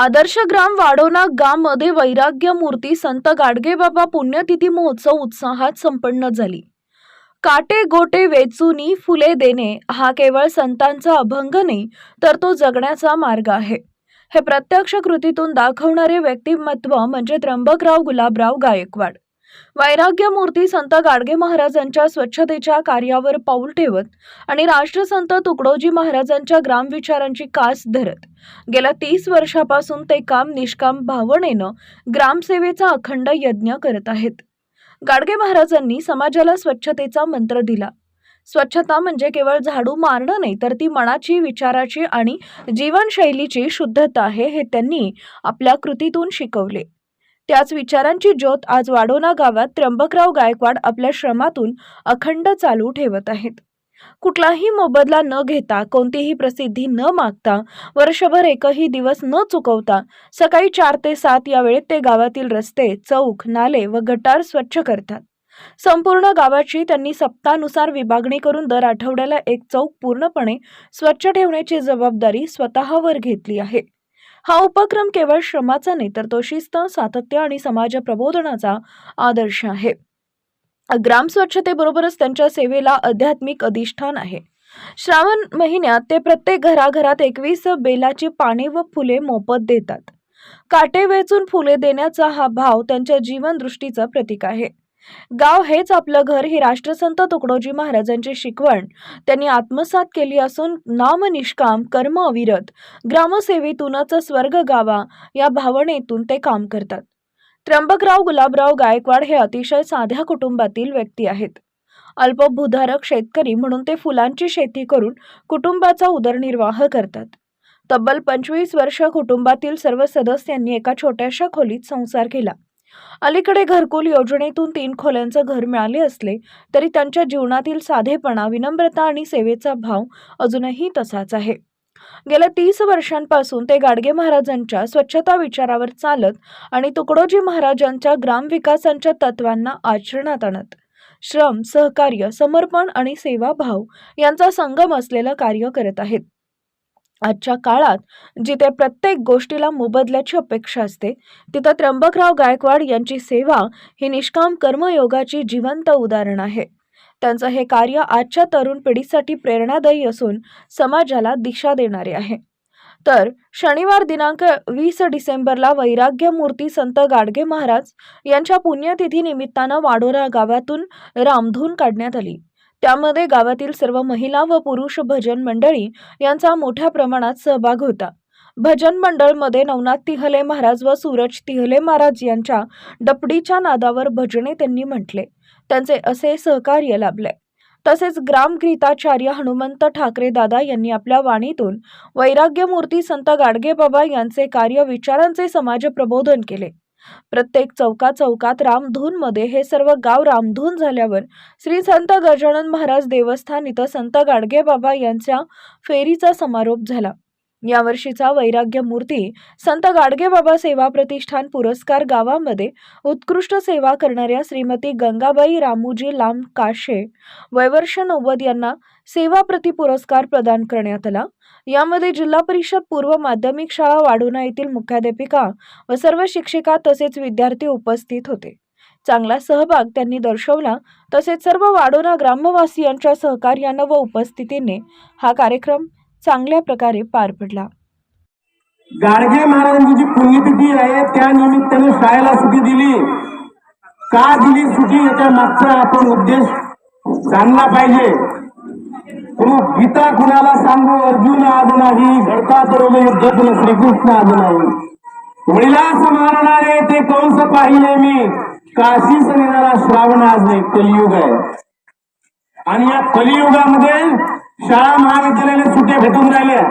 आदर्श ग्राम वाडोना मध्ये वैराग्य मूर्ती संत गाडगेबाबा पुण्यतिथी महोत्सव उत्साहात संपन्न झाली. काटे गोटे वेचुनी फुले देणे हा केवळ संतांचा अभंग नाही तर तो जगण्याचा मार्ग आहे. हे प्रत्यक्ष कृतीतून दाखवणारे व्यक्तिमत्व म्हणजे त्र्यंबकराव गुलाबराव गायकवाड. वैराग्यमूर्ती संत गाडगे महाराजांच्या स्वच्छतेच्या कार्यावर पाऊल ठेवत आणि राष्ट्रसंत तुकडोजी महाराजांच्या ग्रामविचारांची कास धरत. गेल्या तीस वर्षापासून ते काम निष्काम भावनेनं ग्रामसेवेचा अखंड यज्ञ करत आहेत. गाडगे महाराजांनी समाजाला स्वच्छतेचा मंत्र दिला. स्वच्छता म्हणजे केवळ झाडू मारणं नाही तर ती मनाची विचाराची आणि जीवनशैलीची शुद्धता आहे हे त्यांनी आपल्या कृतीतून शिकवले. त्याच विचारांची ज्योत आज वाडोना गावात त्र्यंबकराव गायकवाड आपल्या श्रमातून अखंड चालू ठेवत आहेत. कुठलाही मोबदला न घेता कोणतीही प्रसिद्धी न मागता वर्षभर एकही दिवस न चुकवता सकाळी चार ते सात या वेळेत ते गावातील रस्ते चौक नाले व गटार स्वच्छ करतात. संपूर्ण गावाची त्यांनी सप्तानुसार विभागणी करून दर आठवड्याला एक चौक पूर्णपणे स्वच्छ ठेवण्याची जबाबदारी स्वतःवर घेतली आहे. हा उपक्रम केवळ श्रमाचा नाही तर तो शिस्त सातत्य आणि समाज प्रबोधनाचा आदर्श आहे. ग्राम स्वच्छतेबरोबरच त्यांच्या सेवेला आध्यात्मिक अधिष्ठान आहे. श्रावण महिन्यात ते प्रत्येक घराघरात एकवीस बेलाची पाने व फुले मोफत देतात. काटे वेचून फुले देण्याचा हा भाव त्यांच्या जीवनदृष्टीचं प्रतीक आहे. गाव हेच आपलं घर ही राष्ट्रसंत तुकडोजी महाराजांची शिकवण. त्यांनी आत्मसात केली असून नाम निष्काम कर्म अविरत ग्रामसेवेतूनच स्वर्ग गावा या भावनेतून ते काम करतात. त्र्यंबकराव गुलाबराव गायकवाड हे अतिशय साध्या कुटुंबातील व्यक्ती आहेत. अल्पभूधारक शेतकरी म्हणून ते फुलांची शेती करून कुटुंबाचा उदरनिर्वाह करतात. तब्बल पंचवीस वर्ष कुटुंबातील सर्व सदस्यांनी एका छोट्याशा खोलीत संसार केला. अलीकडे घरकुल योजनेतून तीन खोल्यांचं घर मिळाले असले तरी त्यांच्या जीवनातील साधेपणा विनम्रता आणि सेवेचा भाव अजूनही तसाच आहे. गेल्या तीस वर्षांपासून ते गाडगे महाराजांच्या स्वच्छता विचारावर चालत आणि तुकडोजी महाराजांच्या ग्रामविकासांच्या तत्वांना आचरणात आणत. श्रम सहकार्य समर्पण आणि सेवाभाव यांचा संगम असलेलं कार्य करत आहेत. आजच्या काळात जिथे प्रत्येक गोष्टीला मोबदल्याची अपेक्षा असते तिथं त्र्यंबकराव गायकवाड यांची सेवा ही निष्काम कर्मयोगाची जिवंत उदाहरण आहे. त्यांचं हे कार्य आजच्या तरुण पिढीसाठी प्रेरणादायी असून समाजाला दिशा देणारे आहे. तर शनिवार दिनांक वीस डिसेंबरला वैराग्य मूर्ती संत गाडगे महाराज यांच्या पुण्यतिथी निमित्तानं वाडोरा गावातून रामधून काढण्यात आली. त्यामध्ये गावातील सर्व महिला व पुरुष भजन मंडळी यांचा मोठ्या प्रमाणात सहभाग होता. भजन मंडळमध्ये नवनाथ तिहले महाराज व सूरज तिहले महाराज यांच्या डपडीच्या नादावर भजने त्यांनी म्हटले. त्यांचे असे सहकार्य लाभले. तसेच ग्रामगीताचार्य हनुमंत ठाकरे दादा यांनी आपल्या वाणीतून वैराग्यमूर्ती संत गाडगेबाबा यांचे कार्य विचारांचे समाज प्रबोधन केले. प्रत्येक चौका चौकात रामधूनमध्ये हे सर्व गाव रामधून झाल्यावर श्री संत गजानन महाराज देवस्थान इथं संत गाडगेबाबा यांच्या फेरीचा समारोप झाला. यावर्षीचा वैराग्य मूर्ती संत गाडगेबाबा सेवा प्रतिष्ठान पुरस्कार गावामध्ये उत्कृष्ट सेवा करणाऱ्या श्रीमती गंगाबाई रामूजी लांब काशे वयवर्ष नव्वद यांना सेवा प्रति पुरस्कार प्रदान करण्यात आला. यामध्ये जिल्हा परिषद पूर्व माध्यमिक शाळा वाडोना येथील मुख्याध्यापिका व सर्व शिक्षिका तसेच विद्यार्थी उपस्थित होते. चांगला सहभाग त्यांनी दर्शवला. तसेच सर्व वाडोना ग्रामवासियांच्या सहकार्यानं व उपस्थितीने हा कार्यक्रम चांगल्या प्रकारे पार पडला. गाडगे महाराजांची जी पुण्यतिथी आहे त्या निमित्ताने शाळेला सुटी दिली. का दिली सुटी याच्या मागचा आपण उद्देश जाणला पाहिजे. गीता कुणाला सांगू अर्जुन आज नाही घडता तर युद्ध तुला श्रीकृष्ण आज नाही वडिलास मारणारे ते कंस पाहिले मी. काशीस नेणारा श्रावण आज नाही कलियुग आहे. आणि या कलियुगामध्ये शाळा महाविद्यालयाला सुट्ट्या भेटून राहिल्या.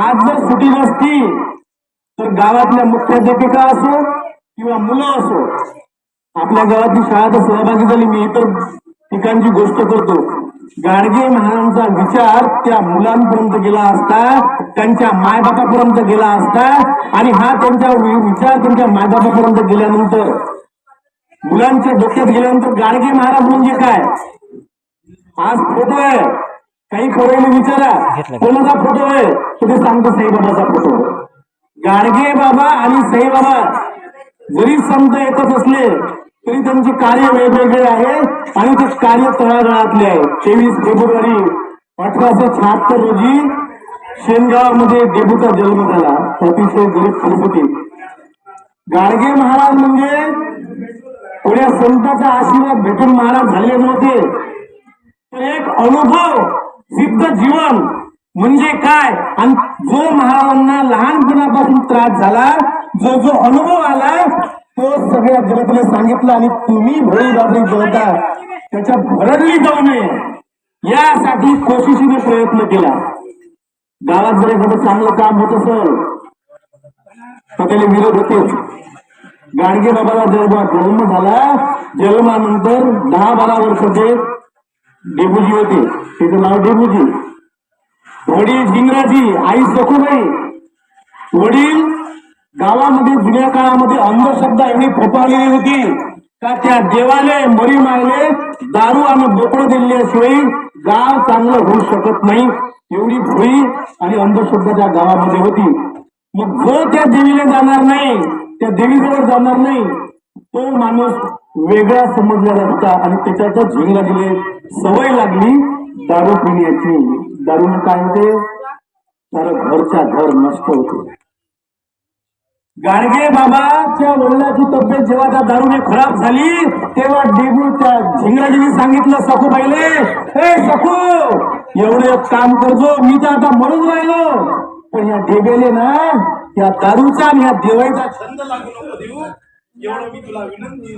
आज जर सुटी नसती तर गावातल्या मुख्याध्यापिका असो किंवा मुलं असो आपल्या गावातली शाळा तर सहभागी झाली मी इतर ठिकाणची गोष्ट करतो. गाडगे महाराजांचा विचार त्या मुलांपर्यंत गेला असता त्यांच्या मायबापापर्यंत गेला असता आणि हा त्यांचा विचार त्यांच्या मायबापापर्यंत गेल्यानंतर. मुलांच्या डोक्यात गेल्यानंतर गाडगे महाराज म्हणजे काय? आज फोटो आहे. काही पोरांनी विचारा. कोणाचा फोटो आहे? तुम्ही सांगतो साईबाबाचा फोटो गाडगे बाबा आणि साई बाबा. जरी संत एकच असले तरी त्यांचे कार्य वेगवेगळे आहे आणि ते कार्य तळागाळातले आहे. तेवीस फेब्रुवारी अठराशे शहात्तर रोजी शेनगावामध्ये डेबूचा जन्म झाला. अतिशय गरीब परिस्थितीत गाडगे महाराज म्हणजे पुढ्या संतांचा आशीर्वाद भेटून महाराज झाले नव्हते. तर एक अनुभव सिद्ध जीवन म्हणजे काय? आणि जो महाराजांना लहानपणापासून त्रास झाला जो जो अनुभव आला तो सगळ्या जगताला सांगितलं आणि तुम्ही भरून बाबरी जनता त्याच्या भरडली जाऊ नये. यासाठी कोशिशीने प्रयत्न केला. गावात जर एखादं चांगलं काम होत असेल तर त्याला विरोध होतेच. गाडगे बाबाला जन्म झाला. जन्मानंतर दहा बारा वर्षाचे डेबुजी होते. त्याचं नाव डेबूजी वडील जिंगराजी आई सखूबाई वडील गावामध्ये जुन्या काळामध्ये अंधश्रद्धा एवढी फोपावलेली होती. का त्या देवाले मरी मारले दारू आणि बोकडं दिल्याशिवाय गाव चांगलं होऊ शकत नाही. एवढी भुई आणि अंधश्रद्धा त्या गावामध्ये होती. मग जो त्या देवीला जाणार नाही. त्या देवीजवळ जाणार नाही. तो माणूस वेगळा समजला जाता आणि त्याच्यात झिंगा दिले सवय लागली दारू पिण्याची. दारूने काय होते? तर घरच्या घर नष्ट होते. गाडगे बाबाच्या वडिलाची तब्येत जेव्हा त्या दारूने खराब झाली तेव्हा डेबू त्या झिंगराजीने सांगितलं सखूबाईले हे सखू एवढे काम करजो मी तर आता मरून राहिलो. पण या डेबेले ना या दारूचा आणि या देवाईचा छंद लागू नको देऊ एवढं मी तुला विनंती